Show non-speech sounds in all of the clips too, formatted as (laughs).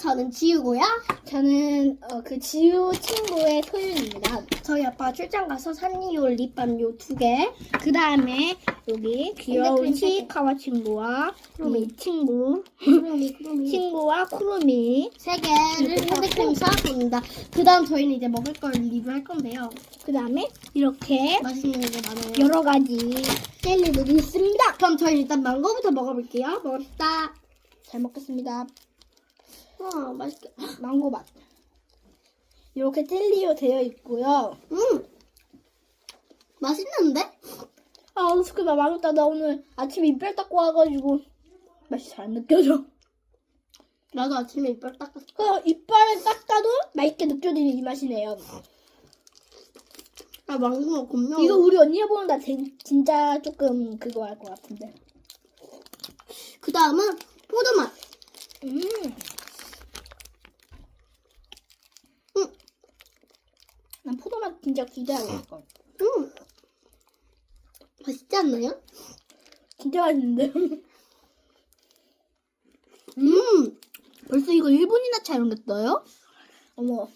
저는 지우고요. 저는 어, 그 지우 친구의 소윤입니다. 저희 아빠 출장 가서 산리올 립밤 요 두 개. 그 다음에 여기 귀여운 치카와 친구와 쿠루미. 이 친구 쿠루미, 쿠루미. 친구와 쿠루미 세 개를 핸드크림 사왔습니다. 그 다음 저희는 이제 먹을 걸 리뷰할 건데요. 그 다음에 이렇게 맛있는 게 많아요. 여러 가지 젤리들이 있습니다. 그럼 저희 일단 망고부터 먹어볼게요. 먹읍시다. 잘 먹겠습니다. 와, 맛있게. 망고 맛. 이렇게 젤리로 되어 있고요. 음! 맛있는데? 아, 어떡해, 나 망했다. 나 오늘 아침에 이빨 닦고 와가지고 맛이 잘안 느껴져. 나도 아침에 이빨 닦았어. 그 이빨을 닦아도 맛있게 느껴지는 이 맛이네요. 아, 망고가 겁나. 이거 우리 언니가 보면 나 진- 진짜 조금 그거 할 것 같은데. 그 다음은 포도맛. 음. 음. 난 포도맛 진짜 기대하고 있어. 음. 맛있지 않나요? 진짜 맛있는데. (laughs) 음. 벌써 이거 1분이나 차 이런 게 떠요? 어머.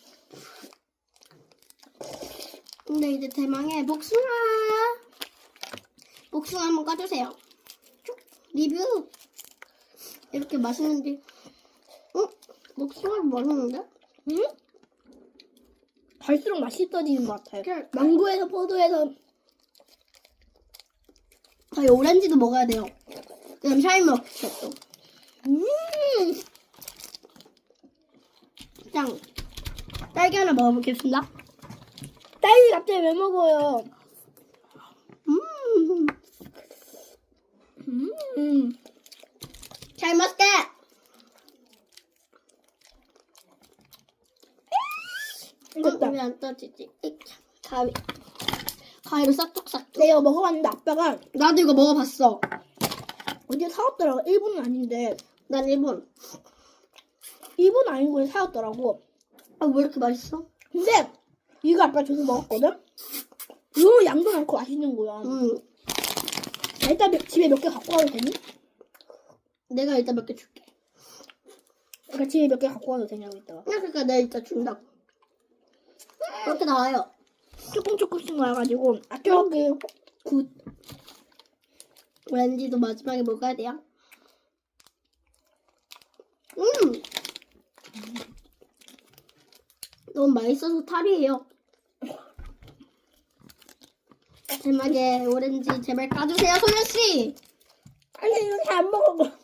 근데 이제 대망의 복숭아. 복숭아 한번 까주세요. 쭉. 리뷰. 이렇게 맛있는지. 어? 복숭아도 맛있는데? 음? 갈수록 맛있어지는 것 같아요. 그래. 망고에서 포도에서 저희 오렌지도 먹어야 돼요. 그다음 샤인머스켓도. 음. 짱. 딸기 하나 먹어보겠습니다. 딸기 갑자기 왜 먹어요? 음. 음. 샤인머스켓. 됐다. 왜안 떠지지? 이, 가위. 가위로 싹둑싹둑. 내가 이거 먹어봤는데 아빠가 나도 이거 먹어봤어. 어디에 사왔더라고. 일본은 아닌데 난 일본. 일본 아닌 곳에 사왔더라고. 아, 왜 이렇게 맛있어? 근데 이거 아빠 줘서 먹었거든? 이거 양도 많고 맛있는 거야. 음. 나 일단 몇- 집에 몇 개 갖고 가도 되니? 내가 일단 몇 개 줄게. 그러니까 집에 몇 개 갖고 가도 되냐고 이따가. 야, 그러니까 내가 일단 준다. 그렇게 나와요. 조금 조금씩 나와가지고 아껴게 굿. 오렌지도 마지막에 먹어야 돼요. 음! 너무 맛있어서 탈이에요. 마지막에 오렌지 제발 까주세요, 소녀씨! 아니 이렇게 안 먹어.